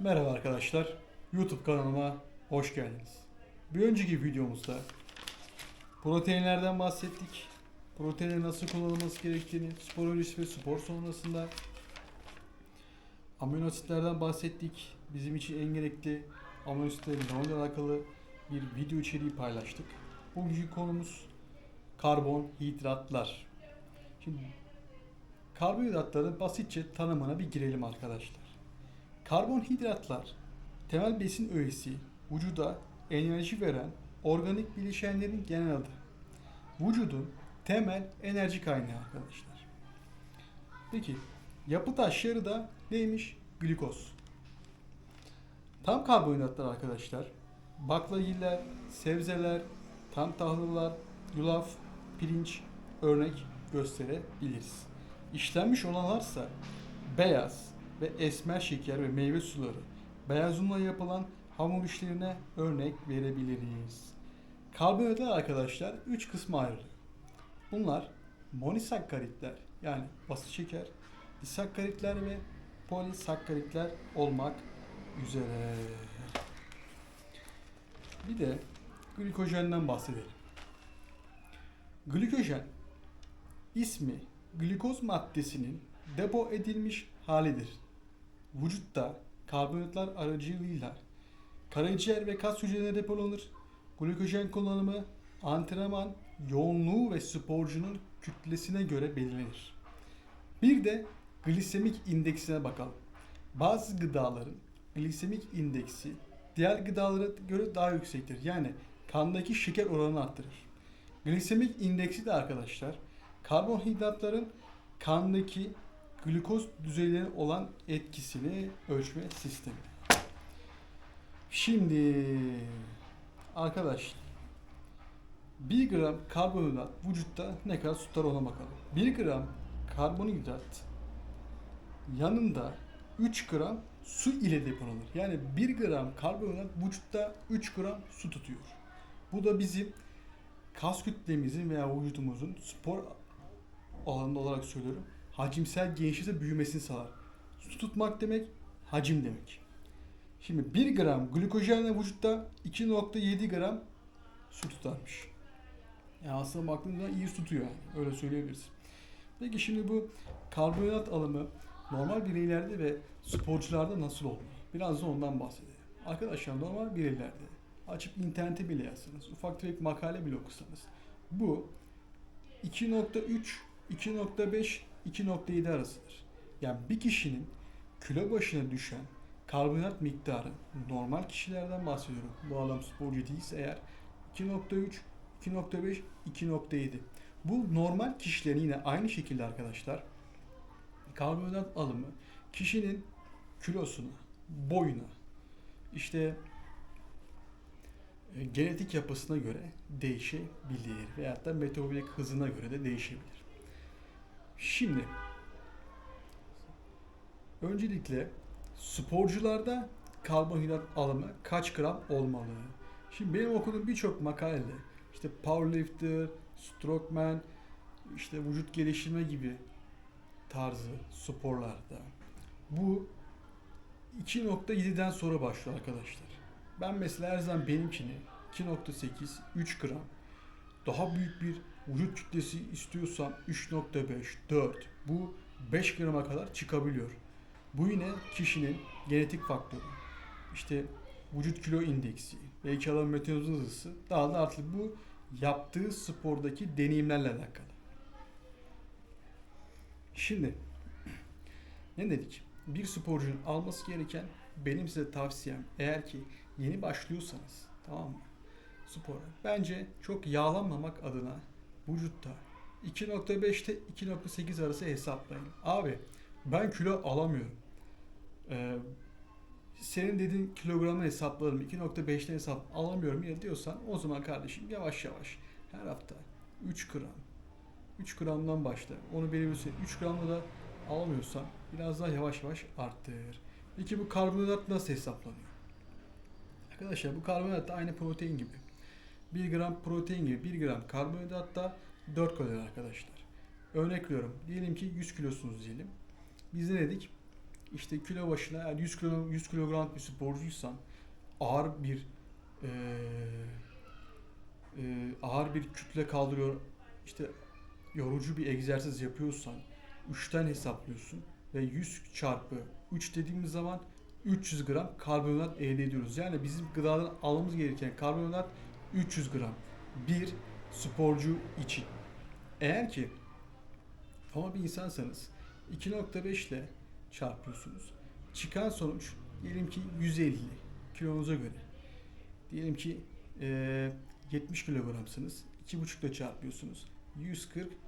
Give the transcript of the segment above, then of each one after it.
Merhaba arkadaşlar. YouTube kanalıma hoş geldiniz. Bir önceki videomuzda proteinlerden bahsettik. Proteinin nasıl kullanılması gerektiğini, spor öncesi ve spor sonrasında amino asitlerden bahsettik. Bizim için en gerekli amino asitlerin ne alakalı bir video içeriği paylaştık. Bugünkü konumuz karbonhidratlar. Şimdi karbonhidratların basitçe tanımına bir girelim arkadaşlar. Karbonhidratlar temel besin öğesi, vücuda enerji veren organik bileşenlerin genel adı. Vücudun temel enerji kaynağı arkadaşlar. Peki yapı taşları da neymiş? Glikoz. Tam karbonhidratlar arkadaşlar. Baklagiller, sebzeler, tam tahıllar, yulaf, pirinç örnek gösterebiliriz. İşlenmiş olanlarsa beyaz ve esmer şeker ve meyve suları, beyaz unla yapılan hamur işlerine örnek verebiliriz. Karbonhidratlar arkadaşlar 3 kısma ayrılıyor. Bunlar monisakkaritler yani basit şeker, disakkaritler ve polisakkaritler olmak üzere. Bir de glikojenden bahsedelim. Glikojen ismi glikoz maddesinin depo edilmiş halidir. Vücutta karbonhidratlar aracılığıyla karaciğer ve kas hücrelerine depolanır. Glikojen kullanımı antrenman yoğunluğu ve sporcunun kütlesine göre belirlenir. Bir de glisemik indeksine bakalım. Bazı gıdaların glisemik indeksi diğer gıdalara göre daha yüksektir. Yani kandaki şeker oranını arttırır. Glisemik indeksi de arkadaşlar karbonhidratların kandaki glikoz düzeylerine olan etkisini ölçme sistemi. Şimdi arkadaşlar 1 gram karbonhidrat vücutta ne kadar tutar ona bakalım. 1 gram karbonhidrat yanında 3 gram su ile depolanır. Yani 1 gram karbonhidrat vücutta 3 gram su tutuyor. Bu da bizim kas kütlemizin veya vücudumuzun spor alanında olarak söylüyorum. Hacimsel genişliğe büyümesini sağlar. Su tutmak demek hacim demek. Şimdi 1 gram glikojenle vücutta 2.7 gram su tutarmış. Yani aslında baktığınızda iyi tutuyor. Öyle söyleyebiliriz. Peki şimdi bu karbonhidrat alımı normal bireylerde ve sporcularda nasıl olmalı? Biraz da ondan bahsedelim. Arkadaşlar normal bireylerde açıp internete bile yazsanız, ufak tefek makale bile okusanız bu 2.3, 2.5, 2.7 arasıdır. Yani bir kişinin kilo başına düşen karbonhidrat miktarı normal kişilerden bahsediyorum. Bu adam sporcu değilse eğer 2.3, 2.5, 2.7. Bu normal kişilerin yine aynı şekilde arkadaşlar karbonhidrat alımı kişinin kilosuna, boyuna, işte e, genetik yapısına göre değişebilir veyahut da metabolik hızına göre de değişebilir. Şimdi öncelikle sporcularda karbonhidrat alımı kaç gram olmalı? Şimdi benim okuduğum birçok makalede işte powerlifter, strongman, işte vücut geliştirme gibi tarzı sporlarda bu 2.7'den sonra başlıyor arkadaşlar. Ben mesela her zaman benimkini 2.8, 3 gram daha büyük bir vücut kütlesi istiyorsam 3.5, 4 bu 5 grama kadar çıkabiliyor. Bu yine kişinin genetik faktörü. İşte vücut kilo indeksi, belki adam metabolizma hızı daha da artık bu yaptığı spordaki deneyimlerle alakalı. Şimdi ne dedik? Bir sporcunun alması gereken benim size tavsiyem eğer ki yeni başlıyorsanız tamam mı? Spora. Bence çok yağlanmamak adına vücutta 2.5'te 2.8 arası hesaplayın. Abi ben kilo alamıyorum. Ee, senin dediğin kilogramı hesaplarım 2.5'ten hesap alamıyorum ya diyorsan o zaman kardeşim yavaş yavaş her hafta 3 gram 3 gramdan başla. Onu belirliyorsun. 3 gramla da alamıyorsan biraz daha yavaş yavaş arttır. Peki bu karbonhidrat nasıl hesaplanıyor? Arkadaşlar bu karbonhidrat da aynı protein gibi. 1 gram protein gibi 1 gram karbonhidratta 4 kalori arkadaşlar. Örnek veriyorum. Diyelim ki 100 kilosunuz diyelim. Biz ne dedik? işte kilo başına yani 100 kilo 100 kilogram bir sporcuysan ağır bir eee, eee, ağır bir kütle kaldırıyor işte yorucu bir egzersiz yapıyorsan 3'ten hesaplıyorsun ve 100 çarpı 3 dediğimiz zaman 300 gram karbonhidrat elde ediyoruz. Yani bizim gıdadan almamız gereken karbonhidrat 300 gram bir sporcu için. Eğer ki ama bir insansanız 2.5 ile çarpıyorsunuz. Çıkan sonuç diyelim ki 150 kilonuza göre. Diyelim ki eee 70 kilogramsınız. 2.5 ile çarpıyorsunuz.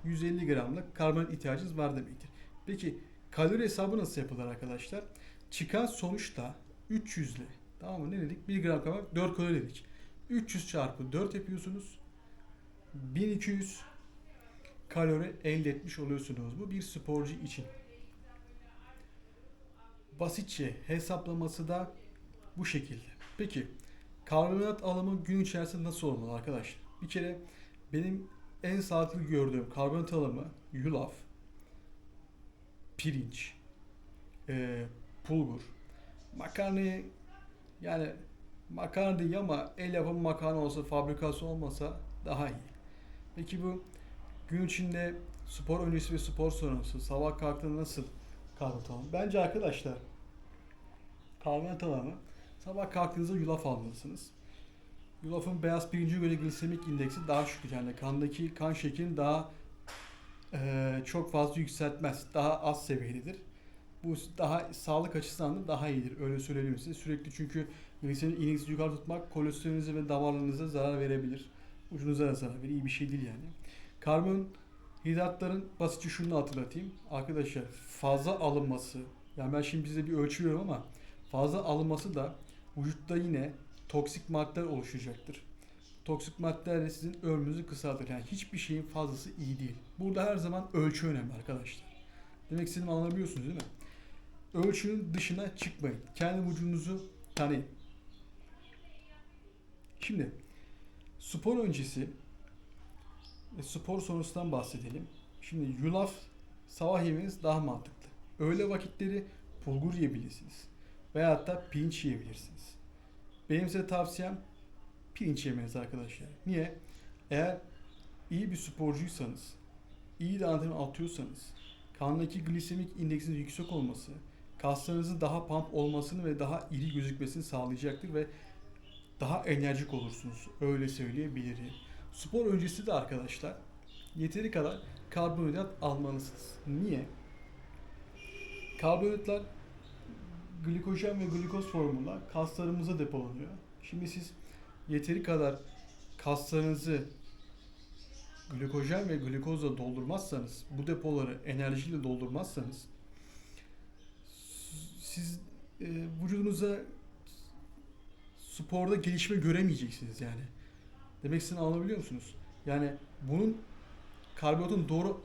140-150 gramlık karbonhidrat ihtiyacınız var demektir. Peki kalori hesabı nasıl yapılır arkadaşlar? Çıkan sonuçta 300 ile tamam mı ne dedik? 1 gram karbonhidrat 4 kalori dedik. 300 çarpı 4 yapıyorsunuz. 1200 kalori elde etmiş oluyorsunuz. Bu bir sporcu için. Basitçe hesaplaması da bu şekilde. Peki karbonhidrat alımı gün içerisinde nasıl olmalı arkadaşlar? Bir kere benim en sağlıklı gördüğüm karbonhidrat alımı yulaf, pirinç, e, bulgur, makarnayı yani makarna değil ama el yapımı makarna olsa, fabrikası olmasa daha iyi. Peki bu gün içinde spor öncesi ve spor sonrası sabah kalktığında nasıl alımı? Bence arkadaşlar karbonhidrat alımı sabah kalktığınızda yulaf almalısınız. Yulafın beyaz pirince göre glisemik indeksi daha düşüktür. Yani kandaki kan şekerini daha eee, çok fazla yükseltmez. Daha az seviyededir. Bu daha sağlık açısından da daha iyidir. Öyle söyleyelim size. Sürekli çünkü glisemik indeksi yukarı tutmak kolesterolünüze ve damarlarınıza zarar verebilir. Ucunuza da zarar verir. İyi bir şey değil yani. Karbonhidratların basitçe şunu hatırlatayım. Arkadaşlar fazla alınması yani ben şimdi size bir ölçüyorum ama fazla alınması da vücutta yine toksik maddeler oluşacaktır. Toksik maddeler de sizin ömrünüzü kısaltır. Yani hiçbir şeyin fazlası iyi değil. Burada her zaman ölçü önemli arkadaşlar. Demek istediğimi anlayabiliyorsunuz değil mi? Ölçünün dışına çıkmayın. Kendi vücudunuzu tanıyın. Şimdi spor öncesi ve spor sonrasından bahsedelim. Şimdi yulaf sabah yemeniz daha mantıklı. Öğle vakitleri bulgur yiyebilirsiniz. Veyahut da pirinç yiyebilirsiniz. Benim size tavsiyem pirinç yemeniz arkadaşlar. Niye? Eğer iyi bir sporcuysanız, iyi de antrenman atıyorsanız, kandaki glisemik indeksinin yüksek olması, kaslarınızın daha pump olmasını ve daha iri gözükmesini sağlayacaktır ve daha enerjik olursunuz. Öyle söyleyebilirim. Spor öncesi de arkadaşlar yeteri kadar karbonhidrat almalısınız. Niye? Karbonhidratlar glikojen ve glikoz formunda kaslarımıza depolanıyor. Şimdi siz yeteri kadar kaslarınızı glikojen ve glikozla doldurmazsanız, bu depoları enerjiyle doldurmazsanız siz e, vücudunuza sporda gelişme göremeyeceksiniz yani. Demek istediğimi anlayabiliyor musunuz? Yani bunun karbonhidratın doğru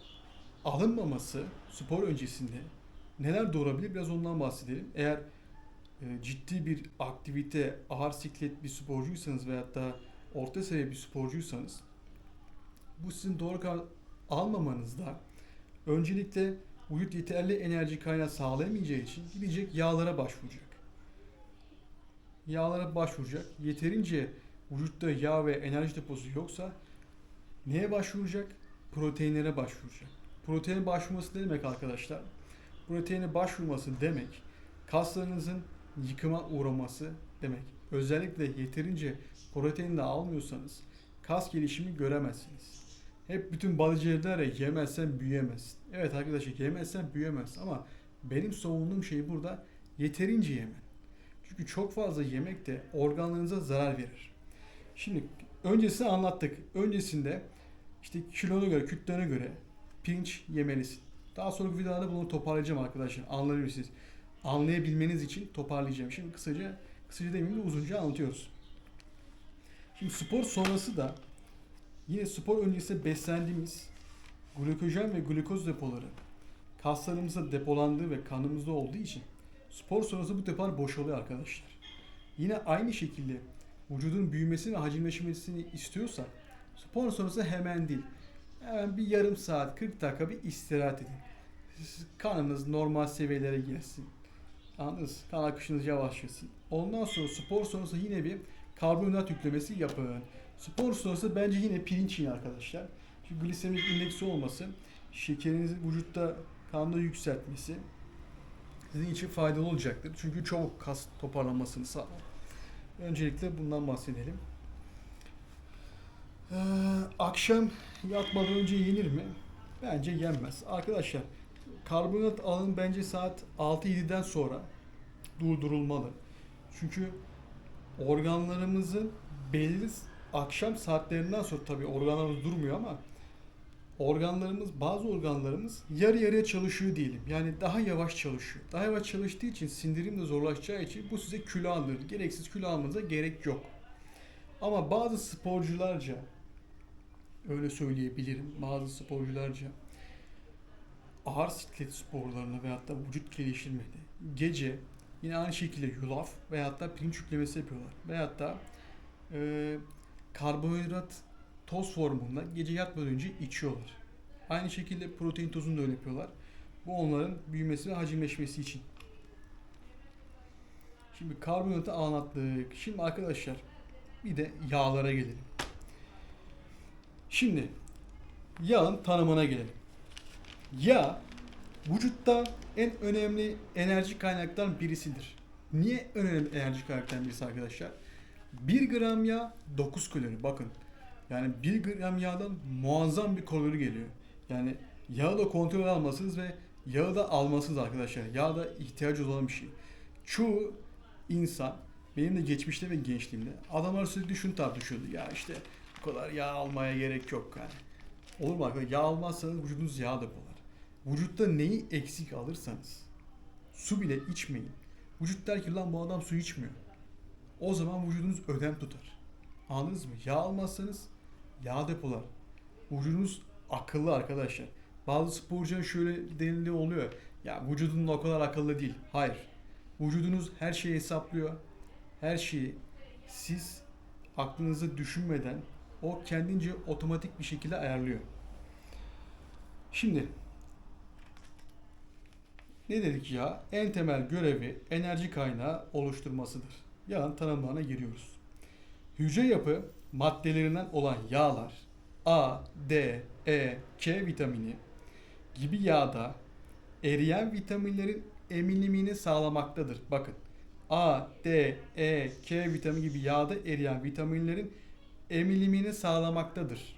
alınmaması spor öncesinde neler doğurabilir biraz ondan bahsedelim. Eğer e, ciddi bir aktivite, ağır siklet bir sporcuysanız veyahut da orta seviye bir sporcuysanız bu sizin doğru karar almamanızda öncelikle vücut yeterli enerji kaynağı sağlayamayacağı için gidecek yağlara başvuracak. Yağlara başvuracak. Yeterince vücutta yağ ve enerji deposu yoksa neye başvuracak? Proteinlere başvuracak. Proteine başvurması ne demek arkadaşlar? Proteine başvurması demek kaslarınızın yıkıma uğraması demek. Özellikle yeterince protein de almıyorsanız kas gelişimi göremezsiniz. Hep bütün ya yemezsen büyüyemezsin. Evet arkadaşlar yemezsen büyüyemezsin ama benim savunduğum şey burada yeterince yemen. Çünkü çok fazla yemek de organlarınıza zarar verir. Şimdi öncesini anlattık. Öncesinde işte kilona göre, kütlene göre pirinç yemelisin. Daha sonraki videolarda bunu toparlayacağım arkadaşlar. Anlayabilirsiniz. Anlayabilmeniz için toparlayacağım. Şimdi kısaca, kısaca demeyeyim de uzunca anlatıyoruz. Şimdi spor sonrası da yine spor öncesi beslendiğimiz glikojen ve glikoz depoları kaslarımızda depolandığı ve kanımızda olduğu için spor sonrası bu depolar boşalıyor arkadaşlar. Yine aynı şekilde vücudun büyümesini ve hacimleşmesini istiyorsak spor sonrası hemen değil. Hemen bir yarım saat 40 dakika bir istirahat edin. Kanınız normal seviyelere gelsin. Anladınız? Kan akışınız yavaşlasın. Ondan sonra spor sonrası yine bir karbonhidrat yüklemesi yapın. Spor sonrası bence yine pirinç yiyin arkadaşlar. Çünkü glisemik indeksi olması, şekerinizi vücutta kanda yükseltmesi sizin için faydalı olacaktır. Çünkü çabuk kas toparlanmasını sağlar. Öncelikle bundan bahsedelim. Ee, akşam yatmadan önce yenir mi? Bence yenmez. Arkadaşlar karbonhidrat alın bence saat 6-7'den sonra durdurulmalı. Çünkü organlarımızın belli akşam saatlerinden sonra tabii organlarımız durmuyor ama organlarımız bazı organlarımız yarı yarıya çalışıyor diyelim. Yani daha yavaş çalışıyor. Daha yavaş çalıştığı için sindirim de zorlaşacağı için bu size kilo aldırır. Gereksiz kilo almanıza gerek yok. Ama bazı sporcularca öyle söyleyebilirim. Bazı sporcularca ağır siklet sporlarında veyahut da vücut geliştirmede gece yine aynı şekilde yulaf veyahut da pirinç yüklemesi yapıyorlar. Veyahut da e, karbonhidrat toz formunda gece yatmadan önce içiyorlar. Aynı şekilde protein tozunu da öyle yapıyorlar. Bu onların büyümesi ve hacimleşmesi için. Şimdi karbonhidratı anlattık. Şimdi arkadaşlar bir de yağlara gelelim. Şimdi yağın tanımına gelelim. Yağ vücutta en önemli enerji kaynaklarından birisidir. Niye önemli enerji kaynaklarından birisi arkadaşlar? 1 gram yağ 9 kalori. Bakın. Yani 1 gram yağdan muazzam bir kalori geliyor. Yani yağı da kontrol almasınız ve yağı da almasınız arkadaşlar. Yağ da ihtiyacı olan bir şey. Çoğu insan benim de geçmişte ve gençliğimde adamlar sürekli şunu tartışıyordu. Ya işte bu kadar yağ almaya gerek yok yani. Olur mu arkadaşlar? Yağ almazsanız vücudunuz yağ depolar. Vücutta neyi eksik alırsanız su bile içmeyin. Vücut der ki lan bu adam su içmiyor. O zaman vücudunuz ödem tutar. Anladınız mı? Yağ almazsanız yağ depolar. Vücudunuz akıllı arkadaşlar. Bazı sporcuların şöyle denildiği oluyor. Ya vücudun o kadar akıllı değil. Hayır. Vücudunuz her şeyi hesaplıyor. Her şeyi siz aklınızı düşünmeden o kendince otomatik bir şekilde ayarlıyor. Şimdi ne dedik ya? En temel görevi enerji kaynağı oluşturmasıdır. Yağın tanımlarına giriyoruz. Hücre yapı maddelerinden olan yağlar A, D, E, K vitamini gibi yağda eriyen vitaminlerin emilimini sağlamaktadır. Bakın A, D, E, K vitamini gibi yağda eriyen vitaminlerin emilimini sağlamaktadır.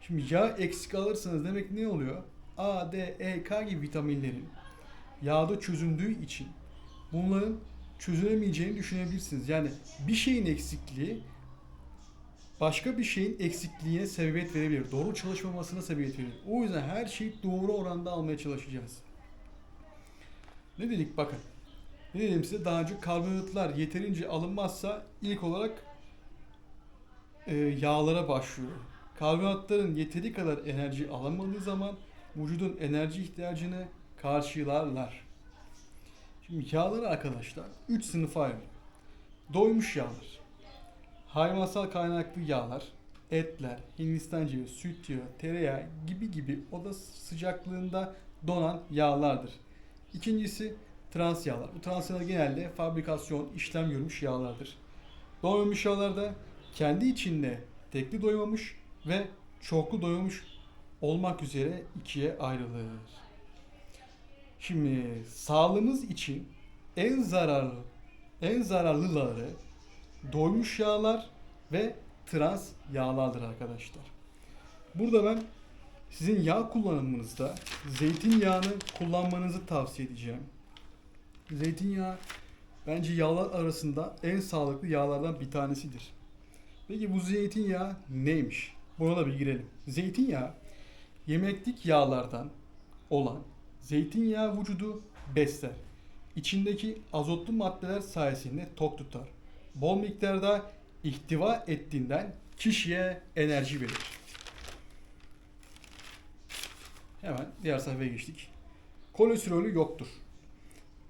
Şimdi yağ eksik alırsanız demek ne oluyor? A, D, E, K gibi vitaminlerin yağda çözündüğü için bunların çözülemeyeceğini düşünebilirsiniz. Yani bir şeyin eksikliği başka bir şeyin eksikliğine sebebiyet verebilir. Doğru çalışmamasına sebebiyet verir. O yüzden her şeyi doğru oranda almaya çalışacağız. Ne dedik bakın. Ne dedim size daha önce karbonhidratlar yeterince alınmazsa ilk olarak e, yağlara başlıyor. Karbonhidratların yeteri kadar enerji alamadığı zaman vücudun enerji ihtiyacını karşılarlar. Şimdi yağları arkadaşlar 3 sınıfa ayrılıyor. Doymuş yağlar, hayvansal kaynaklı yağlar, etler, Hindistan cevizi, süt yağı, tereyağı gibi gibi oda sıcaklığında donan yağlardır. İkincisi trans yağlar. Bu trans yağlar genelde fabrikasyon, işlem görmüş yağlardır. Doymamış yağlar da kendi içinde tekli doymamış ve çoklu doymamış olmak üzere ikiye ayrılır. Şimdi sağlığımız için en zararlı en zararlıları doymuş yağlar ve trans yağlardır arkadaşlar. Burada ben sizin yağ kullanımınızda zeytinyağını kullanmanızı tavsiye edeceğim. Zeytinyağı bence yağlar arasında en sağlıklı yağlardan bir tanesidir. Peki bu zeytinyağı neymiş? Buna da bir girelim. Zeytinyağı yemeklik yağlardan olan zeytinyağı vücudu besler. İçindeki azotlu maddeler sayesinde tok tutar. Bol miktarda ihtiva ettiğinden kişiye enerji verir. Hemen diğer sayfaya geçtik. Kolesterolü yoktur.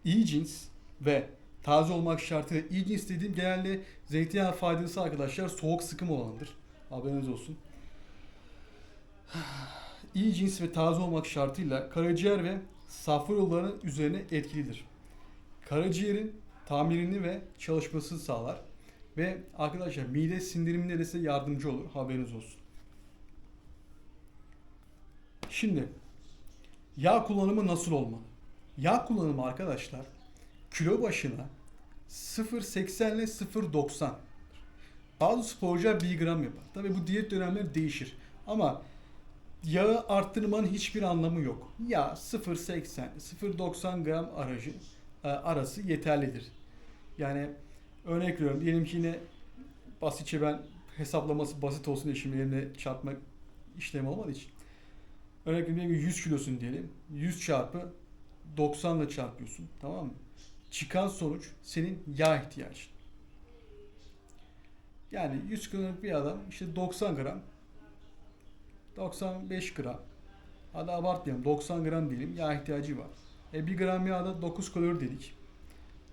İyi cins ve taze olmak şartıyla iyi cins dediğim genelde zeytinyağı faydası arkadaşlar soğuk sıkım olandır. Haberiniz olsun. İyi cins ve taze olmak şartıyla karaciğer ve safra yollarının üzerine etkilidir. karaciğerin tamirini ve çalışmasını sağlar. Ve arkadaşlar mide sindirimine de size yardımcı olur. Haberiniz olsun. Şimdi yağ kullanımı nasıl olmalı? Yağ kullanımı arkadaşlar kilo başına 0.80 ile 0.90. Bazı sporcular 1 gram yapar. Tabi bu diyet dönemleri değişir. Ama yağı arttırmanın hiçbir anlamı yok. Yağ 0.80 0.90 gram aracı arası yeterlidir. Yani örnek veriyorum diyelim ki yine basitçe ben hesaplaması basit olsun diye şimdi elimde çarpma işlemi olmadığı için. Örnek veriyorum 100 kilosun diyelim. 100 çarpı 90 ile çarpıyorsun. Tamam mı? Çıkan sonuç senin yağ ihtiyacın. Yani 100 kiloluk bir adam işte 90 gram 95 gram hadi abartmayalım 90 gram diyelim yağ ihtiyacı var. E 1 gram yağda 9 kalori dedik.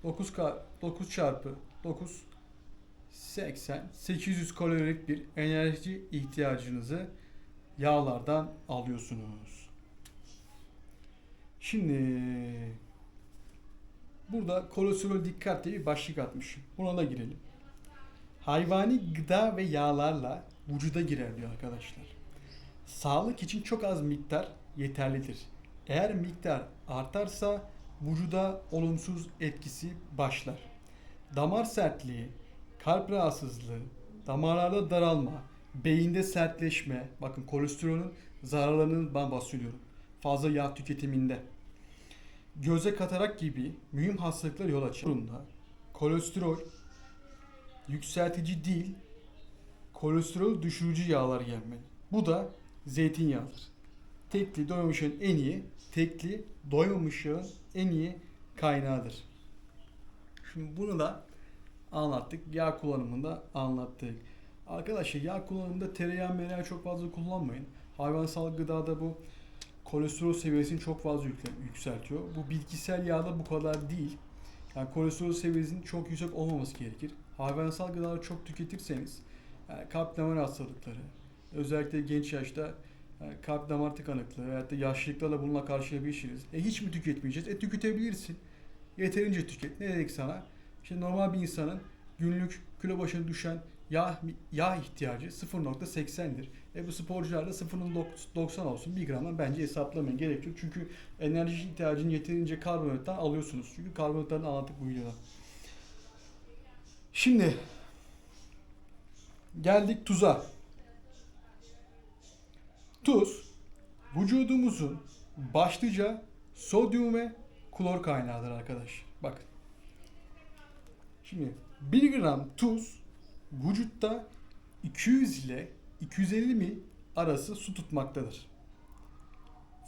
9, ka 9 çarpı 9 80 800 kalorilik bir enerji ihtiyacınızı yağlardan alıyorsunuz. Şimdi burada kolesterol dikkat diye bir başlık atmışım. Buna da girelim. Hayvani gıda ve yağlarla vücuda girer diyor arkadaşlar. Sağlık için çok az miktar yeterlidir. Eğer miktar artarsa vücuda olumsuz etkisi başlar. Damar sertliği, kalp rahatsızlığı, damarlarda daralma, beyinde sertleşme, bakın kolesterolün zararlarının ben bahsediyorum. Fazla yağ tüketiminde. Göze katarak gibi mühim hastalıklar yol açar. Kolesterol yükseltici değil, kolesterol düşürücü yağlar gelmeli. Bu da zeytinyağıdır. Tekli doymamış yağın en iyi, tekli doymamış yağın en iyi kaynağıdır. Şimdi bunu da anlattık. Yağ kullanımında anlattık. Arkadaşlar yağ kullanımında tereyağı mereyağı çok fazla kullanmayın. Hayvansal gıdada bu kolesterol seviyesini çok fazla yükseltiyor. Bu bitkisel yağda bu kadar değil. Yani kolesterol seviyesinin çok yüksek olmaması gerekir. Hayvansal gıdaları çok tüketirseniz yani kalp damar hastalıkları, özellikle genç yaşta yani kalp damar tıkanıklığı veyahut da yaşlılıklarla bununla karşılaşabilirsiniz. E hiç mi tüketmeyeceğiz? E tüketebilirsin. Yeterince tüket. Ne dedik sana? İşte normal bir insanın günlük kilo başına düşen yağ, yağ ihtiyacı 0.80'dir. E bu sporcularda 0.90 olsun. 1 gramdan bence hesaplamayın. Gerek yok. Çünkü enerji ihtiyacını yeterince karbonhidrattan alıyorsunuz. Çünkü karbonhidratlarını anlattık bu videoda. Şimdi geldik tuza. Tuz vücudumuzun başlıca sodyum ve klor kaynağıdır arkadaş. Bakın. Şimdi 1 gram tuz vücutta 200 ile 250 mil arası su tutmaktadır.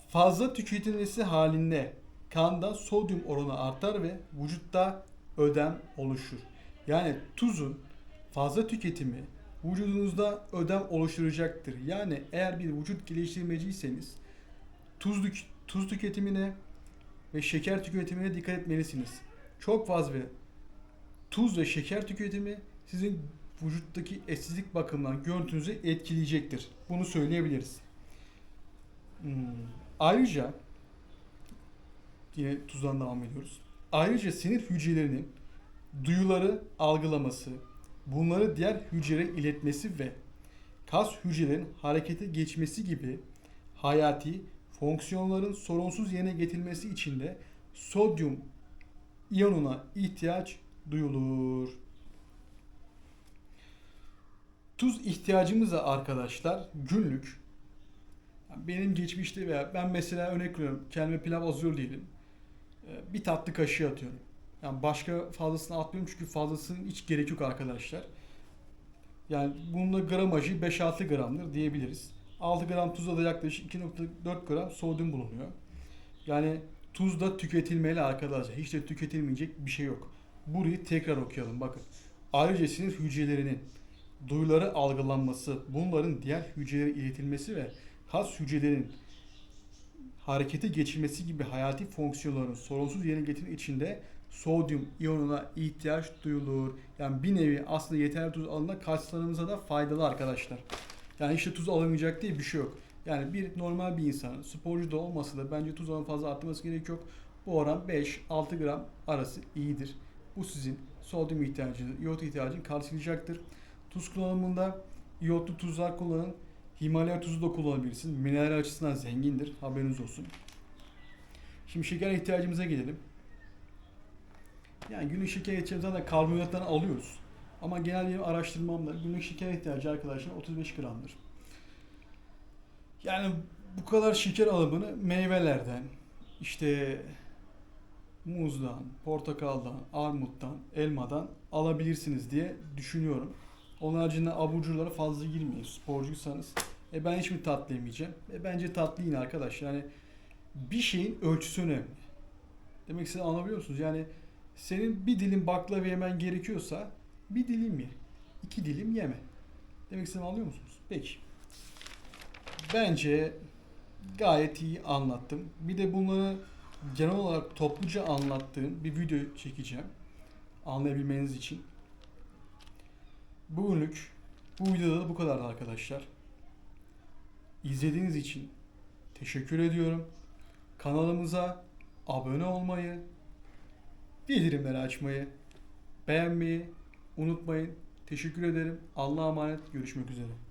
Fazla tüketilmesi halinde kanda sodyum oranı artar ve vücutta ödem oluşur. Yani tuzun fazla tüketimi vücudunuzda ödem oluşturacaktır. Yani eğer bir vücut geliştirmeciyseniz tuz, tuz tüketimine ve şeker tüketimine dikkat etmelisiniz. Çok fazla tuz ve şeker tüketimi sizin vücuttaki estetik bakımdan görüntünüzü etkileyecektir. Bunu söyleyebiliriz. Hmm. Ayrıca yine tuzdan devam ediyoruz. Ayrıca sinir hücrelerinin duyuları algılaması, bunları diğer hücrelere iletmesi ve kas hücrelerin harekete geçmesi gibi hayati fonksiyonların sorunsuz yerine getirilmesi için de sodyum iyonuna ihtiyaç duyulur. Tuz ihtiyacımız da arkadaşlar günlük benim geçmişte veya ben mesela örnek veriyorum kendime pilav hazırlıyor diyelim. Ee, Bir tatlı kaşığı atıyorum. Yani başka fazlasını atmıyorum çünkü fazlasının hiç gerek yok arkadaşlar. Yani bunun da gramajı 5-6 gramdır diyebiliriz. 6 gram tuzda da yaklaşık 2.4 gram sodyum bulunuyor. Yani tuz da tüketilmeli arkadaşlar. Hiç de tüketilmeyecek bir şey yok. Burayı tekrar okuyalım bakın. Ayrıca sinir hücrelerinin duyuları algılanması, bunların diğer hücrelere iletilmesi ve kas hücrelerinin harekete geçirmesi gibi hayati fonksiyonların sorunsuz yerine getirmek için de sodyum iyonuna ihtiyaç duyulur. Yani bir nevi aslında yeterli tuz alında kaslarımıza da faydalı arkadaşlar. Yani işte tuz alamayacak diye bir şey yok. Yani bir normal bir insanın sporcu da olmasa da bence tuz oranı fazla arttırması gerek yok. Bu oran 5-6 gram arası iyidir. Bu sizin sodyum ihtiyacını, iot ihtiyacını karşılayacaktır. Tuz kullanımında iyotlu tuzlar kullanın. Himalaya tuzu da kullanabilirsiniz. Mineral açısından zengindir. Haberiniz olsun. Şimdi şeker ihtiyacımıza gelelim. Yani günlük şeker ihtiyacımızı zaten karbonhidrattan alıyoruz. Ama genel benim araştırmamda günlük şeker ihtiyacı arkadaşlar 35 gramdır. Yani bu kadar şeker alımını meyvelerden, işte muzdan, portakaldan, armuttan, elmadan alabilirsiniz diye düşünüyorum. Onun haricinde abur cuburlara fazla girmeyin sporcuysanız. E ben hiç mi tatlı yemeyeceğim? E bence tatlı yiyin arkadaş. Yani bir şeyin ölçüsü önemli. Demek istediğimi anlayabiliyor musunuz? Yani senin bir dilim baklava yemen gerekiyorsa bir dilim ye. iki dilim yeme. Demek istediğimi anlıyor musunuz? Peki. Bence gayet iyi anlattım. Bir de bunları genel olarak topluca anlattığım bir video çekeceğim. Anlayabilmeniz için. Bugünlük bu videoda da bu kadardı arkadaşlar. İzlediğiniz için teşekkür ediyorum. Kanalımıza abone olmayı, bildirimleri açmayı, beğenmeyi unutmayın. Teşekkür ederim. Allah'a emanet. Görüşmek üzere.